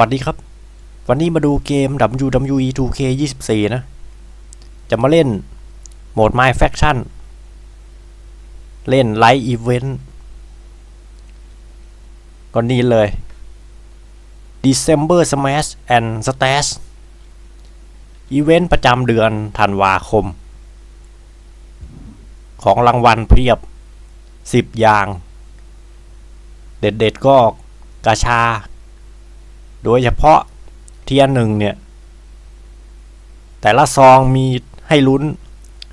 วัสดีครับ วันนี้มาดูเกม WWE 2K 24 นะ จะมาเล่นโหมด My Faction เล่น Live Event ก่อนนี้เลย December Smash and Stash อีเวนต์ประจำเดือนธันวาคม ของรางวัลเพียบ 10 อย่าง เด็ดๆก็กาชา โดยเฉพาะเทียร์หนึ่งเนี่ย แต่ละซองมีให้ลุ้น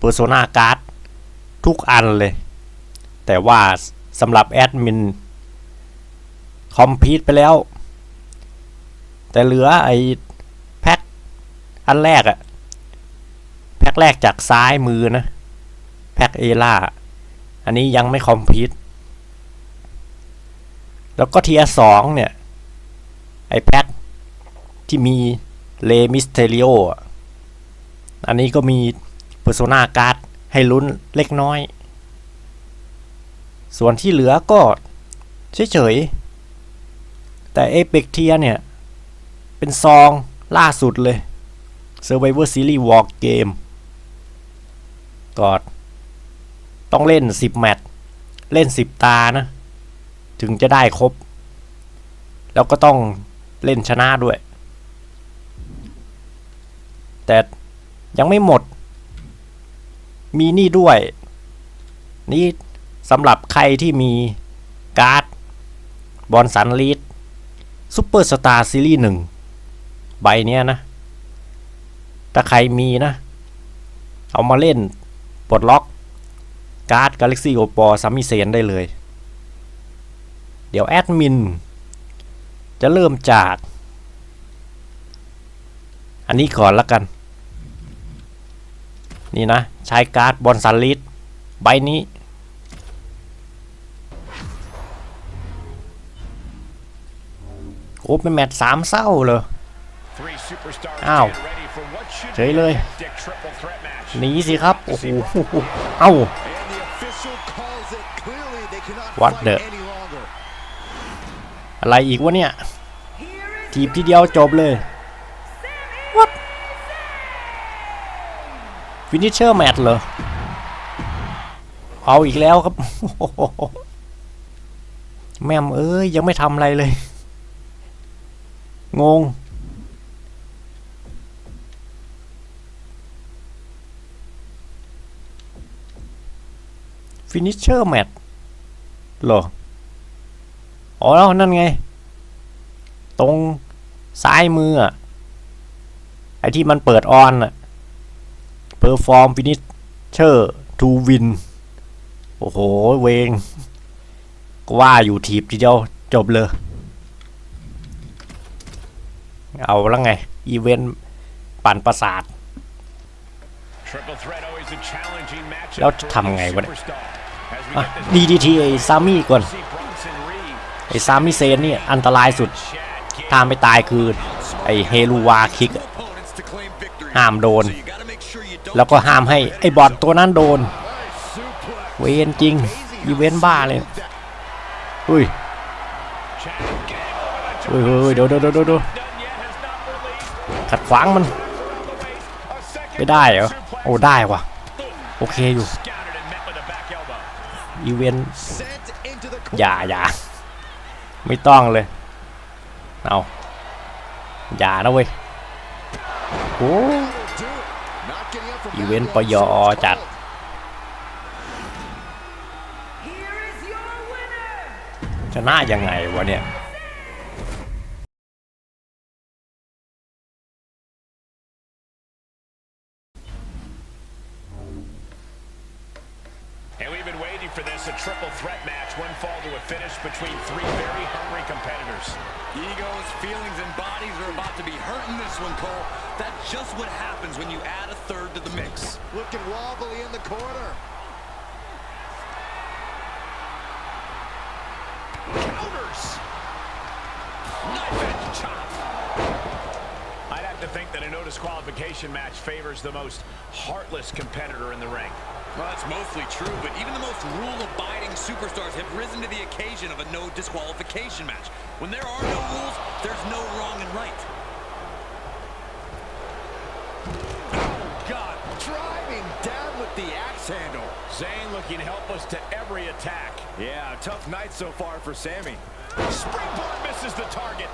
Persona Card ทุกอันเลย แต่ว่าสำหรับแอดมินคอมพีทไปแล้ว แต่เหลือไอ้แพ็คอันแรกอะแพ็คแรกจากซ้ายมือนะ แพ็คเอล่า อันนี้ยังไม่คอมพีทแล้วก็เทียสองเนี่ย ไอแพ็คที่มีเลมิสเทริโออันนี้ก็มี Persona Card ให้ลุ้นเล็กน้อย ส่วนที่เหลือก็เฉยๆ แต่เอเ c กเทียเนี่ย เป็นซองล่าสุดเลย Survivor Series War Game ก็ต้องเล่น 10 แมตช์เล่น 10 ตานะ ถึงจะได้ครบ แล้วก็ต้อง เล่นชนะด้วย แต่ยังไม่หมด มีนี่ด้วย นี่สำหรับใครที่มีการ์ดบอลสันลีดซูเปอร์สตาร์ซีรีส์หนึ่งใบเนี้ยนะ ถ้าใครมีนะ เอามาเล่นปลดล็อกการ์ด Galaxy o p o ซัมมิเซนได้เลย เดี๋ยวแอดมิน จะเริ่มจาก อันนี้ก่อนละกัน นี่นะ ใช้การ์ดบอลซันลิดใบนี้ โอ้เป็นแมตช์สามเศร้าเลยอ้าวเฉยเลย หนีสิครับ โอ้โห เอ้า What the อะ ไรอีกวะเนี่ย ทีบทีเดียวจบเลย What Finisher Match เหรอ เอาอีกแล้วครับ แม่มเอ้ย ยังไม่ทำอะไรเลย งง Finisher Match เหรอ อ๋อแล้วนั่นไง ตรงซ้ายมืออะไอที่มันเปิดออนอะ perform finisher to win โอ้โห เวงก็ว่าอยู่ทีบทีเดียวจบเลย เอาแล้วไง อีเวนต์ปั่นประสาท แล้วจะทำไงวะเนี่ยอะ DDT ไอ้ซามี่ก่อน ไอ้ซามิเซนนี่อันตรายสุดถ้าไม่ตายคือไอ้เฮลูวาคิกอะห้ามโดน แล้วก็ห้ามให้ไอ้บอดตัวนั้นโดน เวนจริงอีเวนต์บ้าเลยอุ้ยอุ้ยอุ้ยเดี๋ยวเดี๋ยวเดี๋ยวเดี๋ยวขัดขวางมันไม่ได้เหรอโอ้ได้ว่ะโอเคอยู่อีเวนต์อย่าอย่า ไม่ต้องเลย เอาอย่านะเว้ยโอ้อีเวนต์ปยอจัด ชนะยังไงวะเนี่ย this, a triple threat match, one fall to a finish between three very hungry competitors. Egos, feelings, and bodies are about to be hurting this one, Cole. That's just what happens when you add a third to the mix. Looking wobbly in the corner. Counters. Knife edge chop. I'd have to think that a no disqualification match favors the most heartless competitor in the ring. Well, that's mostly true, but even the most rule-abiding superstars have risen to the occasion of a no disqualification match. When there are no rules, there's no wrong and right. Oh, God. Driving down with the axe handle. Zayn looking helpless to every attack. Yeah, tough night so far for Sammy. Springboard misses the target.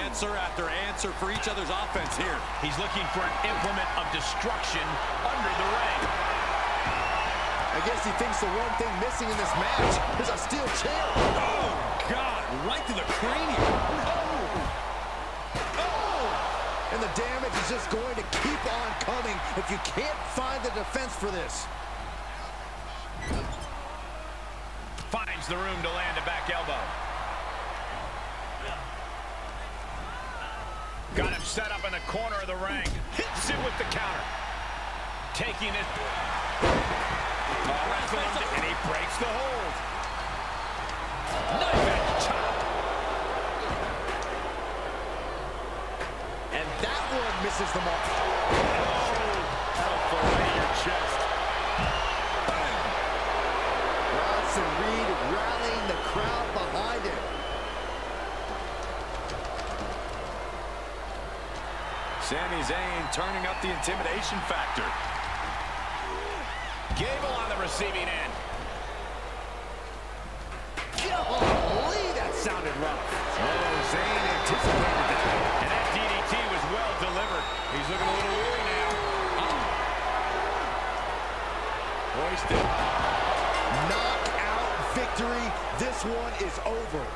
Answer after answer for each other's offense here. He's looking for an implement of destruction under the ring. I guess he thinks the one thing missing in this match is a steel chair. Oh, God, right to the cranium. Oh. oh! And the damage is just going to keep on coming if you can't find the defense for this. Finds the room to land a back elbow. Got him set up in the corner of the ring. Hits him with the counter. Taking it. And he breaks the hold. And that one misses the mark. Oh, That'll fillet your chest. Bronson Reed rallying the crowd behind him. Sami Zayn turning up the intimidation factor. Gable receiving end. Golly, that sounded rough. Oh, Zayn anticipated that. And that DDT was well delivered. He's looking a little weary now. Oh. Hoisted. Knockout victory. This one is over.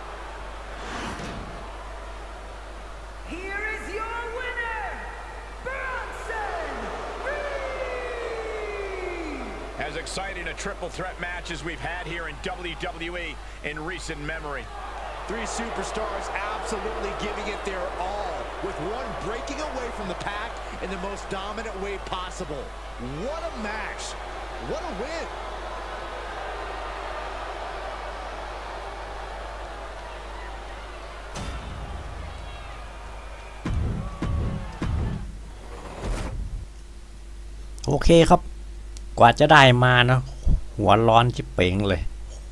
Here is your winner, Bronson Reed! As exciting a triple threat match as we've had here in WWE in recent memory. Three superstars absolutely giving it their all, with one breaking away from the pack in the most dominant way possible. What a match. What a win. –โอเคครับ กว่าจะได้มานะ หัวร้อนจิเป่งเลย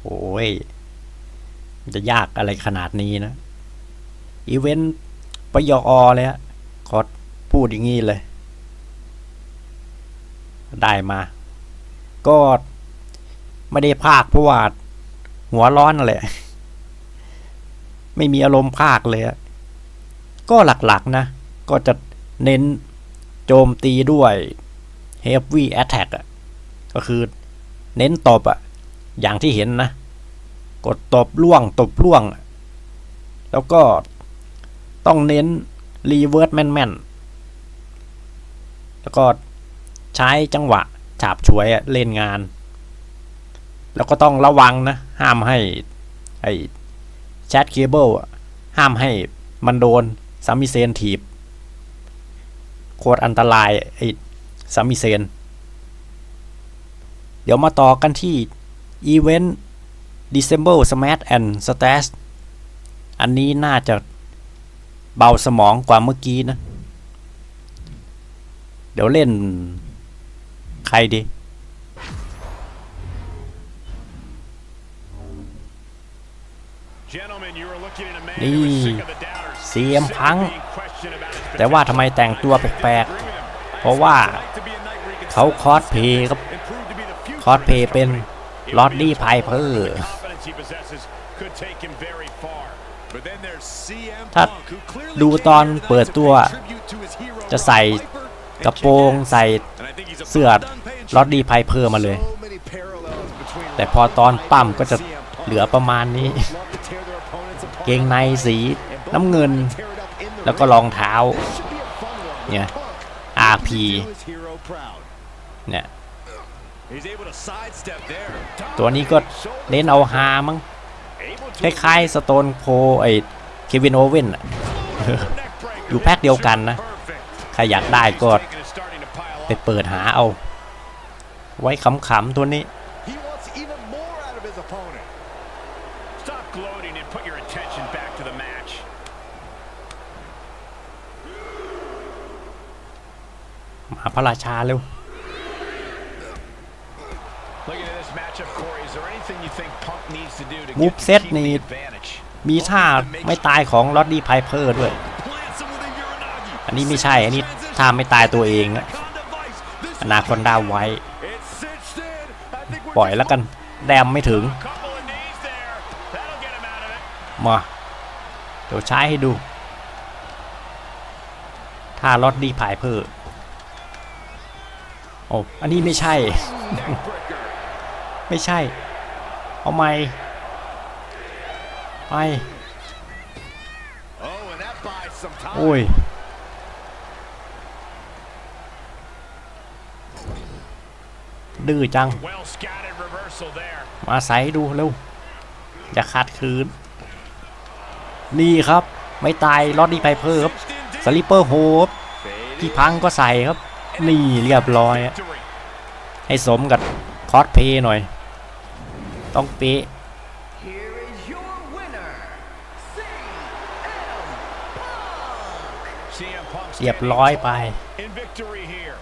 โอ้ยมันจะยากอะไรขนาดนี้นะ อีเวนต์ประยออเลยฮะขอพูดอย่างนี้เลย ได้มา ก็ไม่ได้ภาคเพราะว่าหัวร้อนนั่นแหละ ไม่มีอารมณ์ภาคเลยก็หลักๆนะ ก็จะเน้นโจมตีด้วย heavy attack อะ ก็คือเน้นตบอะอย่างที่เห็นนะ กดตบล่วงตบล่วง แล้วก็ต้องเน้น reverse แม่นๆ แล้วก็ใช้จังหวะฉาบฉวยเล่นงาน แล้วก็ต้องระวังนะ ห้ามให้ไอ้แชทเคเบิลห้ามให้มันโดนซามิเซนถีบ โคตรอันตรายไอ้ซามิเซน เดี๋ยวมาต่อกันที่อีเวนต์ December Smash and Stash อันนี้น่าจะเบาสมองกว่าเมื่อกี้นะ เดี๋ยวเล่นใครดี Gentlemen, you are looking at a man นี่ who is sick of the doubters. CM Sick of Punk being questioned about his แต่ว่าทำไมแต่งตัวแปลกๆ เพราะว่าเขาคอสเพลย์ครับ คอสเพลย์เป็นลอดดี้ไพเพอร์ Confidence he possesses could take him very far. But then there's CM ถ้า Punk, who clearly ดู came ตอน here tonight เปิด to ตัว pay tribute to his hero จะใส่ Roddy Piper and กระโปรง Ken ใส่ And I think he's about เสื้อ done paying ลอดดี้ไพเพอร์มาเลย So many parallels between แต่พอตอนปั้มก็จะ CM Punk. เหลือประมาณนี้ Love to tear their opponents apart. เกงในสีน้ำเงิน Tear it up in the แล้วก็ ring. รองเท้า This should be a fun one. เนี่ย Punk RP do his hero proud. เนี่ย ตัวนี้ก็เน้นเอาฮามั้งคล้ายๆสโตนโคไอเควินโอเว่นอะอยู่แพ็คเดียวกันนะ ใครอยากได้ก็ไปเปิดหาเอา ไว้ขำๆตัวนี้ He wants even more out of his opponent. Stop gloating and put your attention back to the match. มาพระราชาเร็ว Move get, set keep the นี่ advantage? มีท่าไม่ตายของลอดดี้ไพเพอร์ด้วย Plants him with a Uranagi. อันนี้ไม่ใช่ อันนี้ท่าไม่ตายตัวเองนะ Anaconda Vice. This อนาคอนดาไว้ It's cinched in. I think we're ปล่อยแล้วกัน แดมไม่ถึง Couple of knees there. That'll get him out of it. มา เดี๋ยวใช้ให้ดู ท่าลอดดี้ไพเพอร์โอ้อันนี้ไม่ใช่ neckbreaker. ไม่ใช่ เอาไม่ไป โอ้ย ดื้อจัง มาใส่ดูเร็ว อย่าขาดคืน นี่ครับ ไม่ตายลอดดี้ไพเพอร์ครับสลิปเปอร์โฮปที่พังก็ใส่ครับ นี่เรียบร้อย ให้สมกับ คอสเพย์หน่อย ต้องเป๊ะ Here is your winner, CM Punk. CM Punk เรียบร้อยไป in victory here.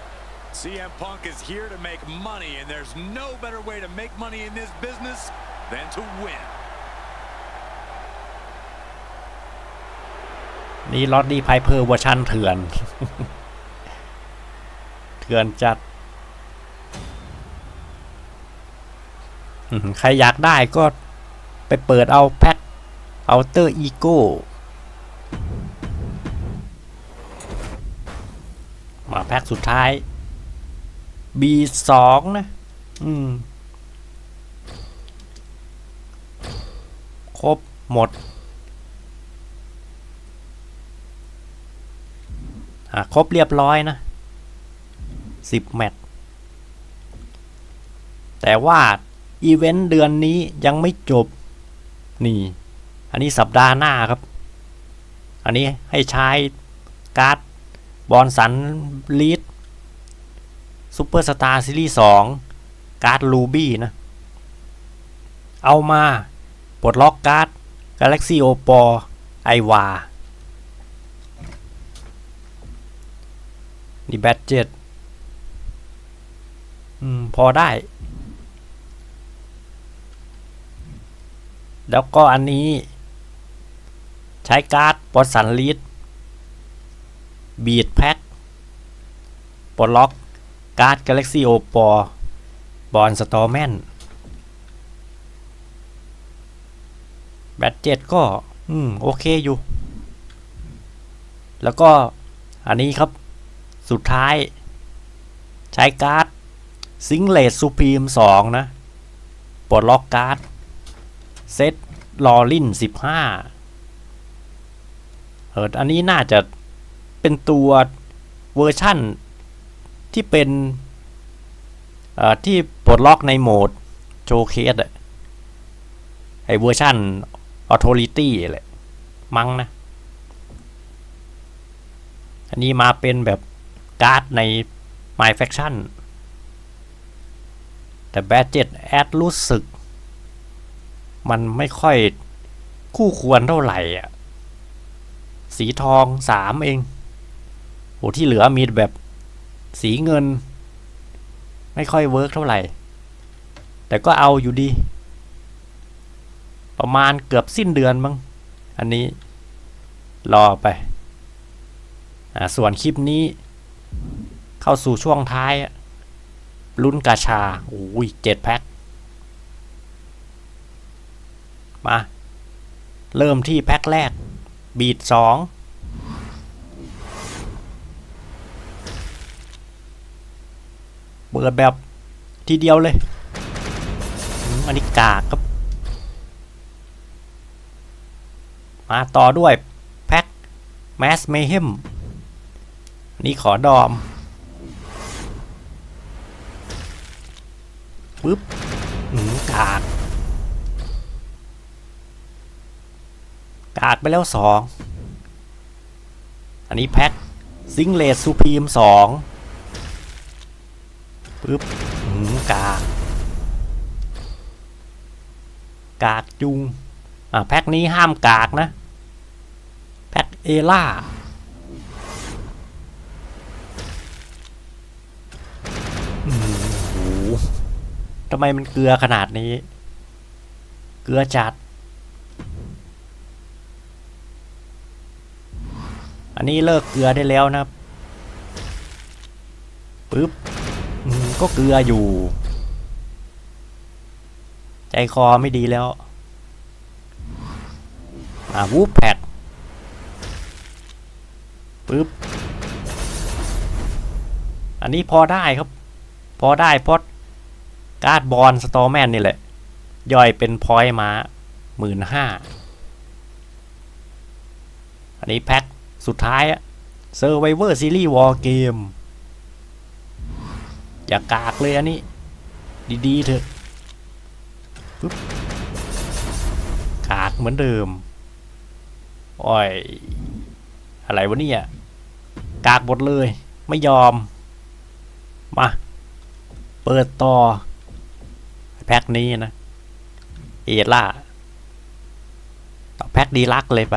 CM Punk is here to make money, and there's no better way to make money in this business than to win. นี่ลอดดี้ไพเพอร์เวอร์ชันเถื่อน เถื่อนจัดอืม ใครอยากได้ก็ไปเปิดเอาแพ็คเอาเตอร์อีโก้มาแพ็คสุดท้าย B2 นะ อืม ครบหมด อะ ครบเรียบร้อยนะสิบแมตช์แต่ว่า อีเวนต์เดือนนี้ยังไม่จบ นี่ อันนี้สัปดาห์หน้าครับ อันนี้ให้ใช้การ์ดบอลสันลีดซูเปอร์สตาร์ซีรีส์2การ์ดลูบี้นะ เอามาปลดล็อกการ์ด Galaxy o p o ไอวานี่แบตเจ็ดอืมพอได้ แล้วก็อันนี้ ใช้การ์ดปลดสันลีดบีดแพ็คปลดล็อก การ์ด Galaxy o p o บอลสตอร์แมนแบตเจ็ดก็ อืม โอเคอยู่ แล้วก็อันนี้ครับ สุดท้าย ใช้การ์ดซิงเลสซูพรีม2นะ ปลดล็อกการ์ด เซตลอลิน15เอออันนี้น่าจะเป็นตัวเวอร์ชั่นที่เป็นเอ่อที่ปลดล็อกในโหมดโชว์เคสอะไอเวอร์ชั่นออโตริตี้แหละ มั้งนะ อันนี้มาเป็นแบบการ์ดใน My Faction แต่แบดเจ็ตแอดรู้สึก มันไม่ค่อยคู่ควรเท่าไหร่อะ สีทองสามเองโหที่เหลือมีแบบสีเงิน ไม่ค่อยเวิร์กเท่าไหร่ แต่ก็เอาอยู่ดี ประมาณเกือบสิ้นเดือนมั้งอันนี้ รอไป อ่าส่วนคลิปนี้ เข้าสู่ช่วงท้ายลุ้นกาชาโอ้ยเจ็ดแพ็ค มา เริ่มที่แพ็คแรก บีดสองเปิดแบบทีเดียวเลย อันนี้กากครับ มาต่อด้วยแพ็คแมสเมเฮมนี่ขอดอมปึ๊บหืมกาก กากไปแล้วสองอันนี้แพ็คซิงเลสซูพีมสองปึ๊บหืมกาก กากจุง อะ แพ็คนี้ห้ามกากนะ แพ็คเอล่า อืมโหทำไมมันเกลือขนาดนี้ เกลือจัด อันนี้เลิกเกลือได้แล้วนะครับปึ๊บอืมก็เกลืออยู่ ใจคอไม่ดีแล้ว อ่าวูบแพดปึ๊บ อันนี้พอได้ครับ พอได้เพราะการ์ดบอลสตอแมนนี่แหละ ย่อยเป็นพอยต์มาหมื่นห้า อันนี้แพ็ค สุดท้ายอะ Survivor Series War Game อย่ากากเลยอันนี้ ดีๆเถอะปึ๊บกากเหมือนเดิมอ้ยอะไรวะเนี่ยกากหมดเลย ไม่ยอม มา เปิดต่อ แพ็คนี้นะ เอล่าต่อแพ็คดีลักเลยไป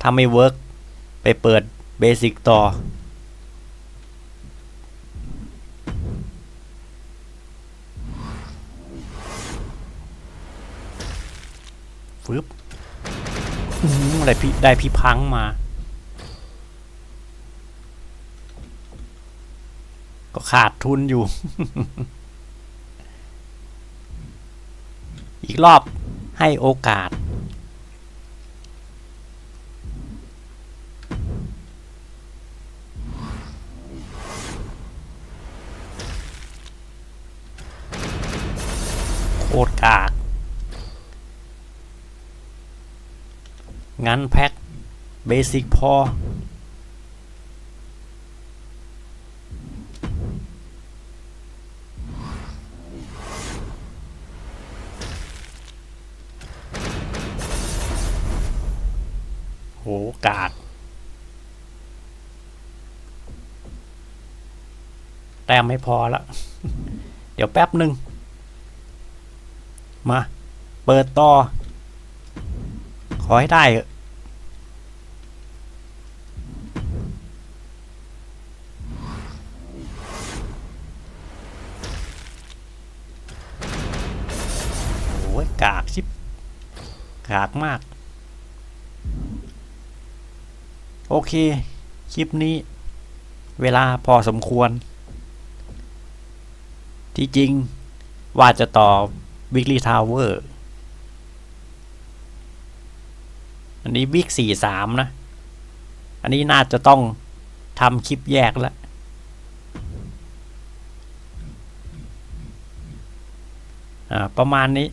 ถ้าไม่เวิร์ก ไปเปิดเบสิกต่อ ฟึบอื้อหืออะไรพี่ได้พี่พังมา ก็ขาดทุนอยู่ อีกรอบให้โอกาส คตรกาก งั้นแพ็คเบสิกพอ โห กาก แต้มไม่พอละ เดี๋ยวแป๊บหนึ่ง มา เปิดต่อ ขอให้ได้เถอโอ้ยกากชิบกากมาก โอเค คลิปนี้ เวลาพอสมควร ที่จริงว่าจะต่อ Weekly Tower อันนี้วิกสี่สามนะ อันนี้น่าจะต้องทำคลิปแยกแล้วอ่าประมาณนี้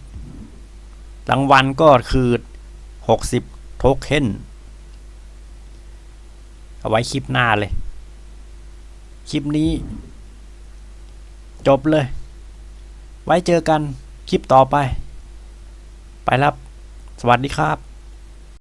รางวัลก็คือ 60 โทเค็น เอาไว้คลิปหน้าเลย คลิปนี้ จบเลย ไว้เจอกัน คลิปต่อไป ไปแล้วสวัสดีครับ